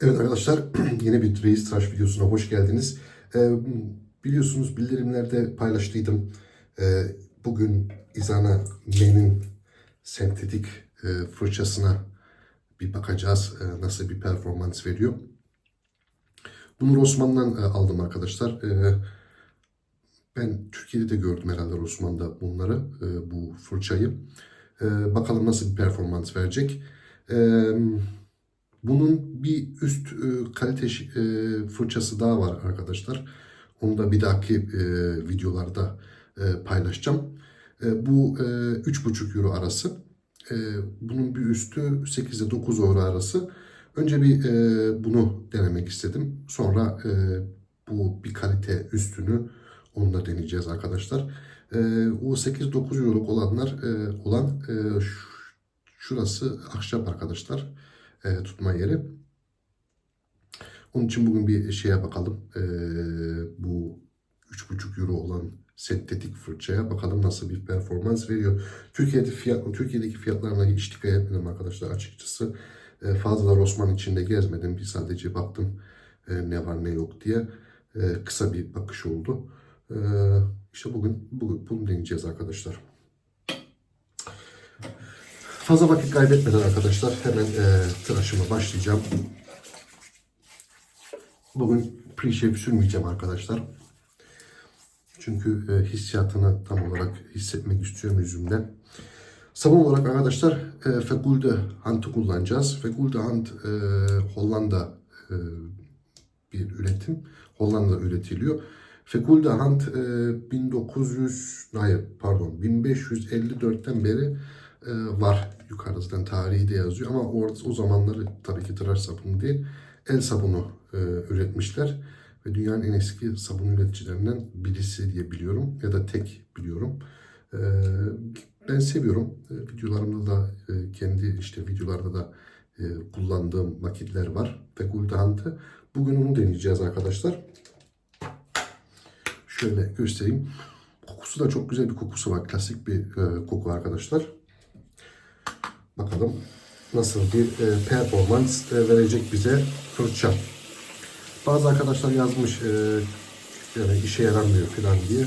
Evet arkadaşlar yeni bir Reis Tıraş videosuna hoş geldiniz. Ee, biliyorsunuz bildirimlerde paylaştıydım. Ee, bugün Izana Men'in sentetik e, fırçasına bir bakacağız. e, nasıl bir performans veriyor. Bunu Rossmann'dan e, aldım arkadaşlar. E, ben Türkiye'de de gördüm herhalde Rossmann'da bunları, e, bu fırçayı. E, bakalım nasıl bir performans verecek. Eee bunun bir üst e, kalite e, fırçası daha var arkadaşlar. Onu da bir dahaki e, videolarda e, paylaşacağım. E, bu e, 3,5 euro arası. E, bunun bir üstü 8 ile 9 euro arası. Önce bir e, bunu denemek istedim. Sonra e, bu bir kalite üstünü onu da deneyeceğiz arkadaşlar. E, o 8-9 euroluk olanlar e, olan e, şurası ahşap arkadaşlar e, tutma yeri. Onun için bugün bir şeye bakalım. E, bu 3,5 euro olan sentetik fırçaya bakalım nasıl bir performans veriyor. Türkiye'de fiyat, Türkiye'deki fiyatlarına hiç dikkat etmedim arkadaşlar açıkçası. E, fazla da Rossmann içinde gezmedim. Bir sadece baktım e, ne var ne yok diye. E, kısa bir bakış oldu. E, işte bugün, bugün bunu deneyeceğiz arkadaşlar. Fazla vakit kaybetmeden arkadaşlar hemen e, tıraşıma başlayacağım. Bugün pre-shave sürmeyeceğim arkadaşlar. Çünkü e, hissiyatını tam olarak hissetmek istiyorum yüzümden. Sabun olarak arkadaşlar e, Fegulde Hand'ı kullanacağız. Fegulde Hand e, Hollanda e, bir üretim. Hollanda'da üretiliyor. Fegulde Hand e, 1900 hayır pardon 1554'ten beri var yukarıdan tarihi de yazıyor ama orada o zamanları tabii ki tıraş sabunu değil el sabunu e, üretmişler ve dünyanın en eski sabun üreticilerinden birisi diye biliyorum ya da tek biliyorum. E, ben seviyorum. E, videolarımda da e, kendi işte videolarda da e, kullandığım vakitler var. Ve Guldahant'ı. Bugün onu deneyeceğiz arkadaşlar. Şöyle göstereyim. Kokusu da çok güzel bir kokusu var. Klasik bir e, koku arkadaşlar. Bakalım nasıl bir e, performans e, verecek bize fırça. Bazı arkadaşlar yazmış e, yani işe yaramıyor falan diye.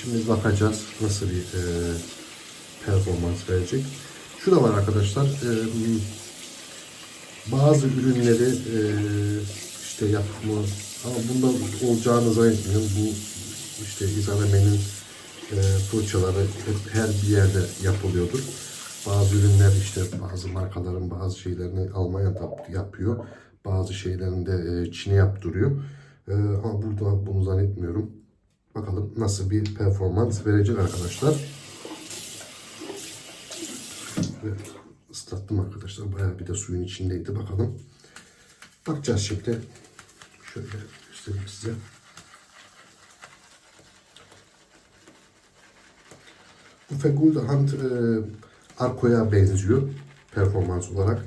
Şimdi bakacağız nasıl bir performans verecek. Şu da var arkadaşlar. Bazı ürünleri işte yapımı ama bunda olacağını zannetmiyorum. Bu işte İzaneme'nin e, fırçaları hep her bir yerde yapılıyordur. Bazı ürünler işte bazı markaların bazı şeylerini Almanya'da yapıyor. Bazı şeylerini de e, Çin'e yaptırıyor. E, ama burada bunu zannetmiyorum. Bakalım nasıl bir performans verecek arkadaşlar. Evet, ıslattım arkadaşlar. Bayağı bir de suyun içindeydi. Bakalım. Bakacağız şimdi. Şöyle göstereyim size. Bu Fegulda Hand e, Arco'ya benziyor performans olarak.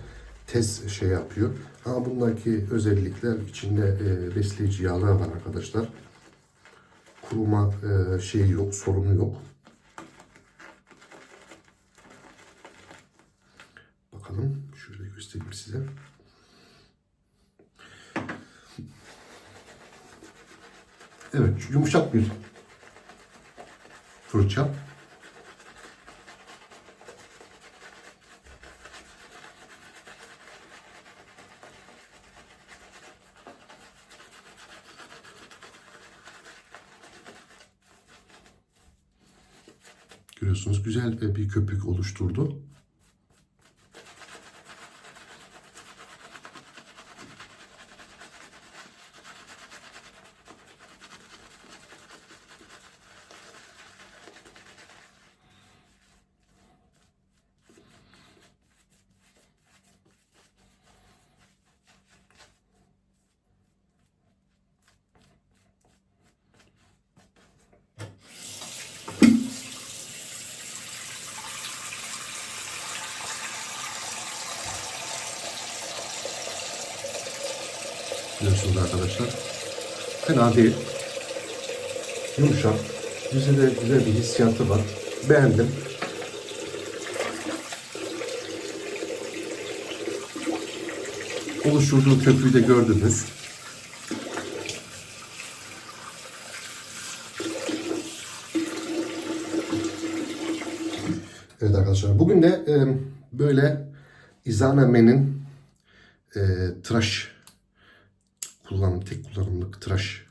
Tez şey yapıyor. Ama bundaki özellikler içinde e, besleyici yağlar var arkadaşlar. Kuruma e, şeyi yok, sorunu yok. Bakalım şöyle göstereyim size. Evet yumuşak bir fırça. Görüyorsunuz güzel bir köpük oluşturdu. Görüyorsunuz arkadaşlar. Fena değil. Yumuşak. De güzel bir hissiyatı var. Beğendim. oluşturduğu köprüyü de gördünüz. Evet arkadaşlar bugün de böyle Izana Men'in e, tıraş tek kullanımlık tıraş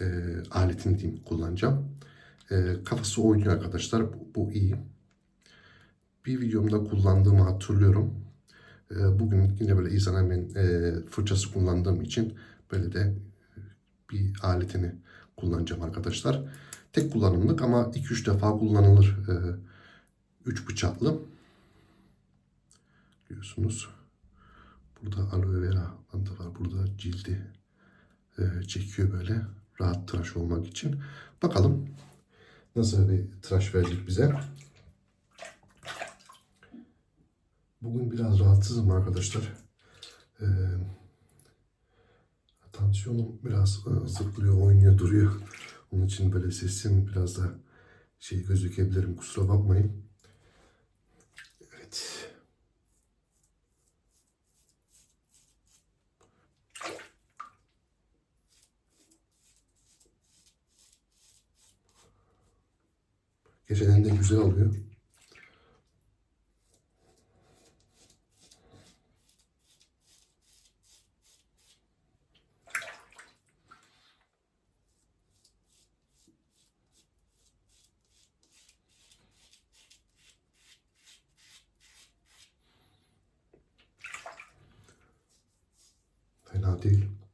e, aletini diyeyim kullanacağım. E, kafası oynuyor arkadaşlar. Bu, bu iyi. Bir videomda kullandığımı hatırlıyorum. E, bugün yine böyle Izana Men e, fırçası kullandığım için böyle de bir aletini kullanacağım arkadaşlar. Tek kullanımlık ama 2-3 defa kullanılır. E, 3 bıçaklı. Görüyorsunuz. Burada aloe vera bandı var. Burada cildi e, çekiyor böyle. Rahat tıraş olmak için. Bakalım nasıl bir tıraş verecek bize. Bugün biraz rahatsızım arkadaşlar. E, tansiyonum biraz e, zıplıyor, oynuyor, duruyor. Onun için böyle sesim biraz da şey gözükebilirim. Kusura bakmayın. Evet. Geceden de güzel oluyor. Fena değil.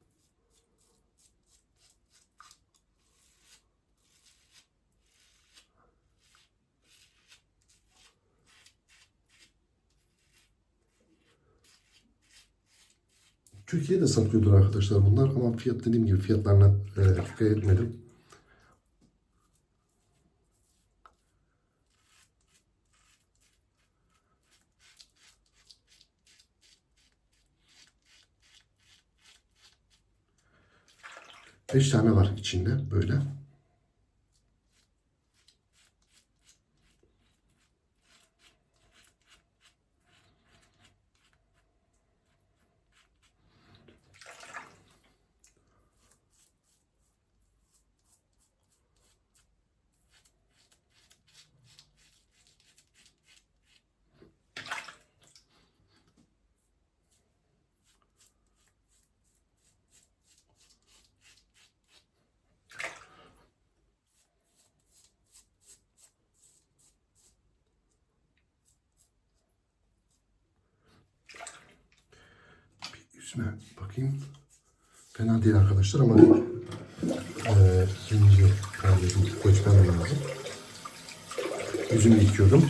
Türkiye'de satıyordur arkadaşlar bunlar ama fiyat dediğim gibi fiyatlarına e, dikkat etmedim. Beş tane var içinde böyle. Yüzüme bakayım. Fena değil arkadaşlar ama eee ikinci kardeşim koçmam lazım. Yüzümü yıkıyorum.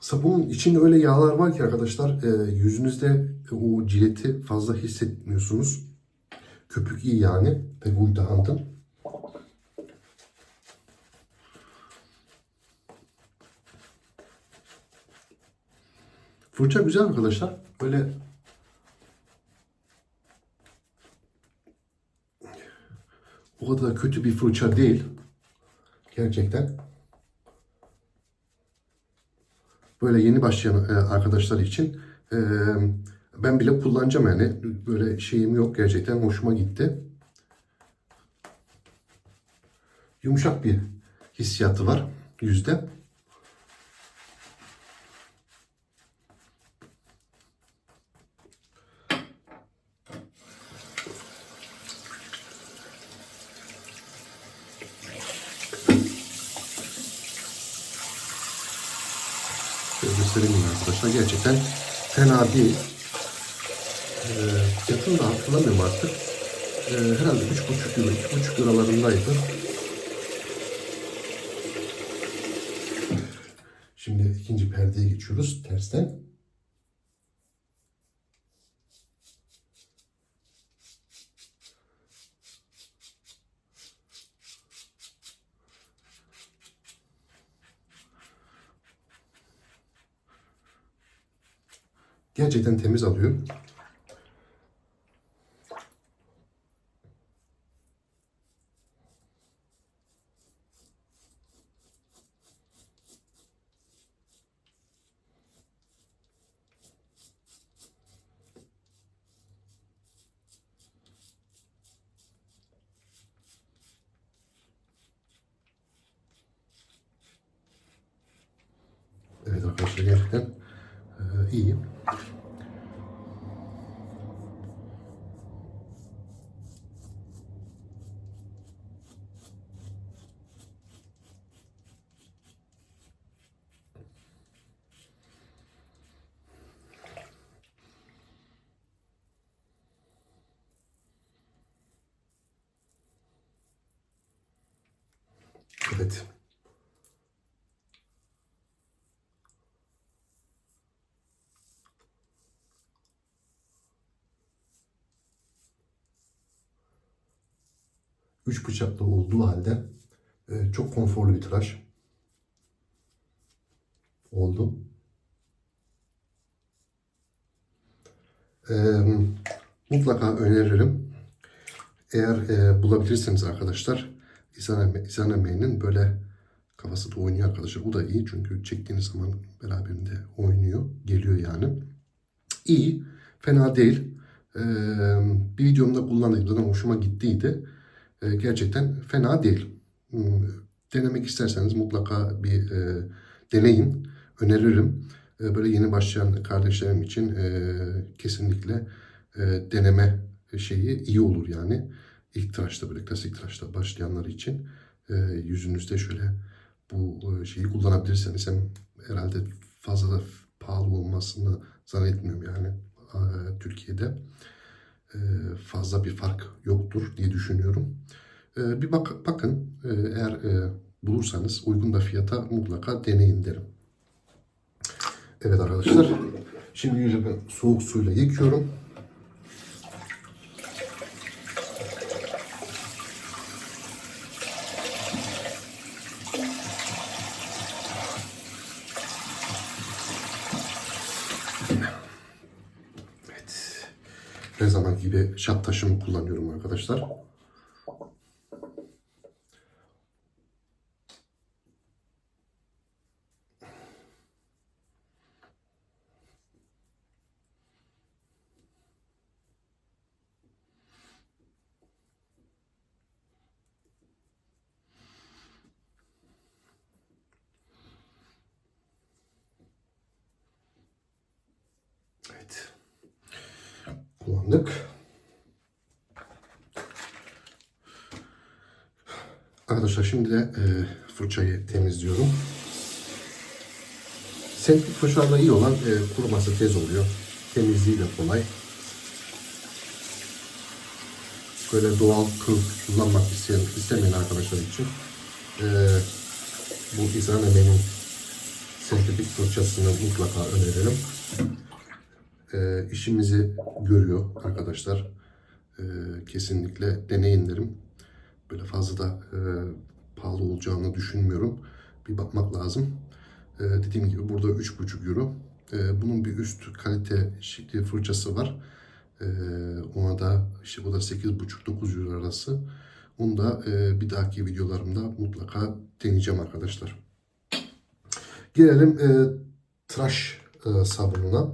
Sabunun içinde öyle yağlar var ki arkadaşlar e, yüzünüzde o cileti fazla hissetmiyorsunuz. Köpük iyi yani. Pek uydahandım. Fırça güzel arkadaşlar. Böyle o kadar kötü bir fırça değil. Gerçekten. Böyle yeni başlayan e, arkadaşlar için e, ben bile kullanacağım yani. Böyle şeyim yok gerçekten hoşuma gitti. Yumuşak bir hissiyatı var yüzde. Şöyle göstereyim arkadaşlar. Gerçekten fena değil. Fiyatını da hatırlamıyorum artık. Ee, herhalde 3,5 euro, 2,5 liralarındaydı. Şimdi ikinci perdeye geçiyoruz tersten. Gerçekten temiz alıyor. Arkadaşlar gerçekten e, iyi. Evet. Üç bıçaklı olduğu halde e, çok konforlu bir tıraş oldu. E, mutlaka öneririm. Eğer e, bulabilirseniz arkadaşlar İzana May'nin böyle kafası da oynuyor arkadaşlar. Bu da iyi çünkü çektiğiniz zaman beraberinde oynuyor. Geliyor yani. İyi. Fena değil. Ee, bir videomda kullandığım zaman hoşuma gittiydi. Ee, gerçekten fena değil. Hmm, Denemek isterseniz mutlaka bir e, deneyin. Öneririm. Ee, böyle yeni başlayan kardeşlerim için e, kesinlikle e, deneme şeyi iyi olur yani. İlk tıraşta böyle klasik tıraşta başlayanlar için e, yüzünüzde şöyle bu e, şeyi kullanabilirseniz hem herhalde fazla da pahalı olmasını zannetmiyorum yani e, Türkiye'de e, fazla bir fark yoktur diye düşünüyorum. E, bir bak, bakın e, eğer e, bulursanız uygun da fiyata mutlaka deneyin derim. Evet arkadaşlar şimdi yüzümü soğuk suyla yıkıyorum. Evet. Her zaman gibi şap taşımı kullanıyorum arkadaşlar. Evet. Kullandık. Arkadaşlar şimdi de e, fırçayı temizliyorum. Sentetik fırçalarla iyi olan e, kuruması tez oluyor. Temizliği de kolay. Böyle doğal kıl kullanmak isteyen, istemeyen arkadaşlar için e, bu İzana benim sentetik fırçasını mutlaka öneririm e, işimizi görüyor arkadaşlar. E, kesinlikle deneyin derim. Böyle fazla da e, pahalı olacağını düşünmüyorum. Bir bakmak lazım. E, dediğim gibi burada 3,5 euro. E, bunun bir üst kalite şekli fırçası var. E, ona da işte bu da 8,5-9 euro arası. Onu da e, bir dahaki videolarımda mutlaka deneyeceğim arkadaşlar. Gelelim e, tıraş e, sabununa.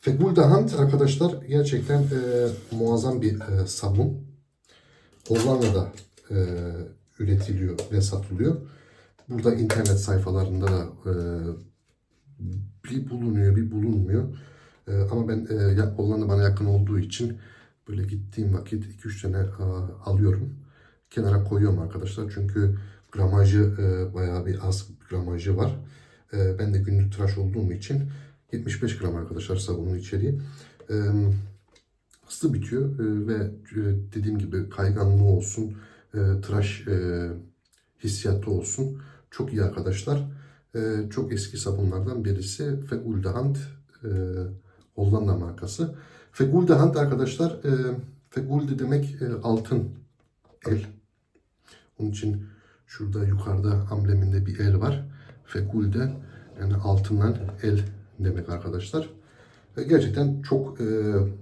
Fegulda Hand arkadaşlar gerçekten e, muazzam bir e, sabun. Hollanda'da e, üretiliyor ve satılıyor. Burada internet sayfalarında da e, bir bulunuyor, bir bulunmuyor. E, ama ben e, Hollanda bana yakın olduğu için böyle gittiğim vakit 2-3 tane e, alıyorum. Kenara koyuyorum arkadaşlar. Çünkü gramajı e, bayağı bir az gramajı var. E, ben de günlük tıraş olduğum için 75 gram arkadaşlar sabunun içeriği. E, hızlı bitiyor e, ve e, dediğim gibi kayganlığı olsun, e, tıraş e, hissiyatı olsun. Çok iyi arkadaşlar. Çok eski sabunlardan birisi Fegulde e, Hollanda markası. Fegulde arkadaşlar e, Fegulde demek e, altın el. Onun için şurada yukarıda ambleminde bir el var. Fegulde yani altından el demek arkadaşlar. Gerçekten çok e,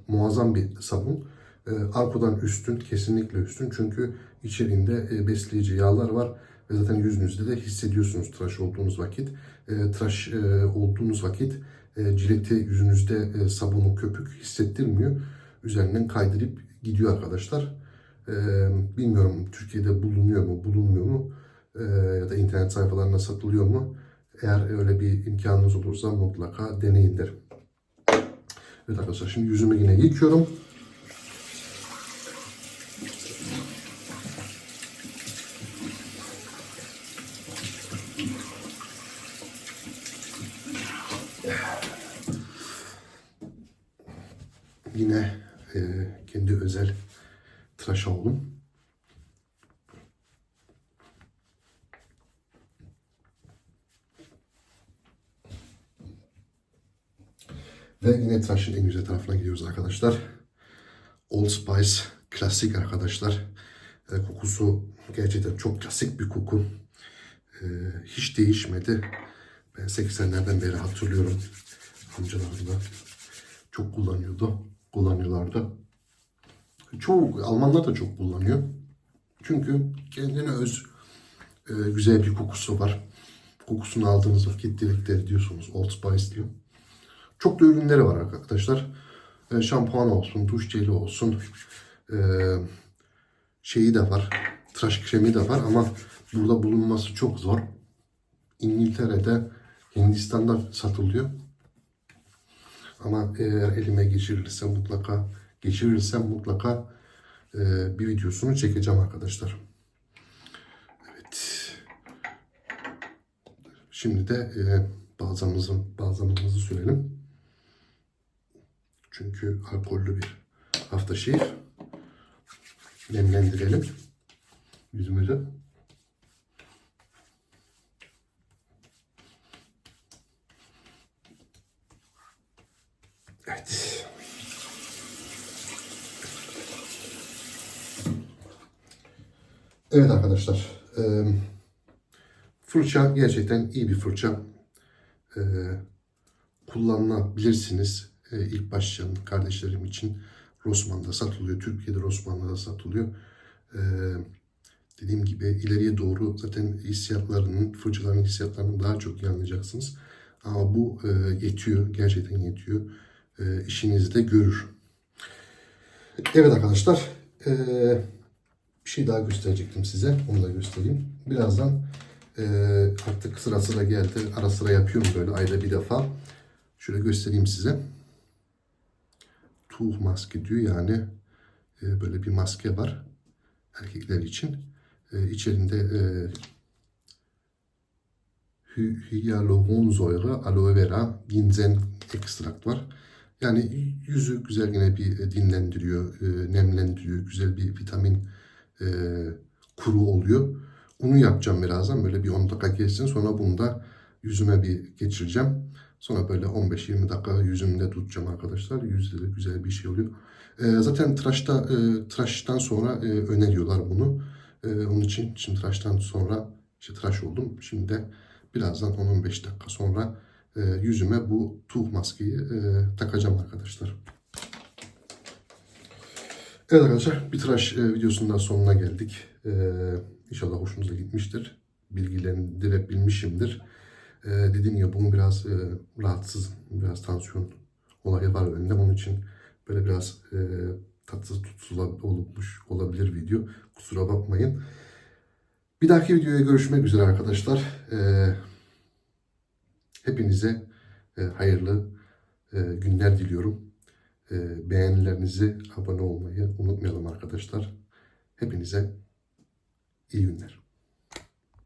muazzam bir sabun. E, Arko'dan üstün, kesinlikle üstün. Çünkü içeriğinde e, besleyici yağlar var. Ve zaten yüzünüzde de hissediyorsunuz tıraş olduğunuz vakit. E, tıraş e, olduğunuz vakit e, cileti yüzünüzde e, sabunu köpük hissettirmiyor. Üzerinden kaydırıp gidiyor arkadaşlar. E, bilmiyorum Türkiye'de bulunuyor mu, bulunmuyor mu? E, ya da internet sayfalarına satılıyor mu? Eğer öyle bir imkanınız olursa mutlaka deneyin derim. Evet arkadaşlar şimdi yüzümü yine yıkıyorum. Yine e, kendi özel tıraş oldum. Ve yine tıraşın en güzel tarafına gidiyoruz arkadaşlar. Old Spice klasik arkadaşlar. E, kokusu gerçekten çok klasik bir koku. E, hiç değişmedi. Ben 80'lerden beri hatırlıyorum. Amcalarım da çok kullanıyordu. Kullanıyorlardı. Çoğu Almanlar da çok kullanıyor. Çünkü kendine öz e, güzel bir kokusu var. Kokusunu aldığınız vakit direkt diyorsunuz Old Spice diyor. Çok da ürünleri var arkadaşlar. E, şampuan olsun, duş jeli olsun. E, şeyi de var. Tıraş kremi de var ama burada bulunması çok zor. İngiltere'de, Hindistan'da satılıyor. Ama eğer elime geçirirsem mutlaka geçirirsem mutlaka e, bir videosunu çekeceğim arkadaşlar. Evet. Şimdi de e, balzamımızı, balzamımızı sürelim. Çünkü alkollü bir hafta şehir. Nemlendirelim yüzümüzü. Evet. Evet arkadaşlar. fırça gerçekten iyi bir fırça. E, kullanabilirsiniz. E, ilk başlayan kardeşlerim için Rossmann'da satılıyor. Türkiye'de Rossmann'da da satılıyor. E, dediğim gibi ileriye doğru zaten hissiyatlarının, fırçaların hissiyatlarını daha çok iyi. Ama bu e, yetiyor. Gerçekten yetiyor. E, işinizi de görür. Evet arkadaşlar. E, bir şey daha gösterecektim size. Onu da göstereyim. Birazdan e, artık sıra sıra geldi. Ara sıra yapıyorum böyle ayda bir defa. Şöyle göstereyim size. Tuğ maske diyor yani e, böyle bir maske var erkekler için. E, içerisinde e, hy- aloe vera, ginseng ekstrakt var. Yani yüzü güzel yine bir e, dinlendiriyor, e, nemlendiriyor, güzel bir vitamin e, kuru oluyor. Onu yapacağım birazdan. Böyle bir 10 dakika geçsin. Sonra bunu da yüzüme bir geçireceğim. Sonra böyle 15-20 dakika yüzümde tutacağım arkadaşlar. Yüzde de güzel bir şey oluyor. E, zaten tıraşta, e, tıraştan sonra e, öneriyorlar bunu. E, onun için şimdi tıraştan sonra işte tıraş oldum. Şimdi de birazdan 10-15 dakika sonra e, yüzüme bu tuğ maskeyi e, takacağım arkadaşlar. Evet arkadaşlar bir tıraş e, videosundan sonuna geldik. E, inşallah hoşunuza gitmiştir. Bilgilendirebilmişimdir. E, dediğim gibi bunun biraz e, rahatsız, biraz tansiyon olayı var bende. Onun için böyle biraz e, tatsız tutsuz olmuş olabilir video. Kusura bakmayın. Bir dahaki videoya görüşmek üzere arkadaşlar. E, hepinize e, hayırlı e, günler diliyorum. E, beğenilerinizi, abone olmayı unutmayalım arkadaşlar. Hepinize iyi günler.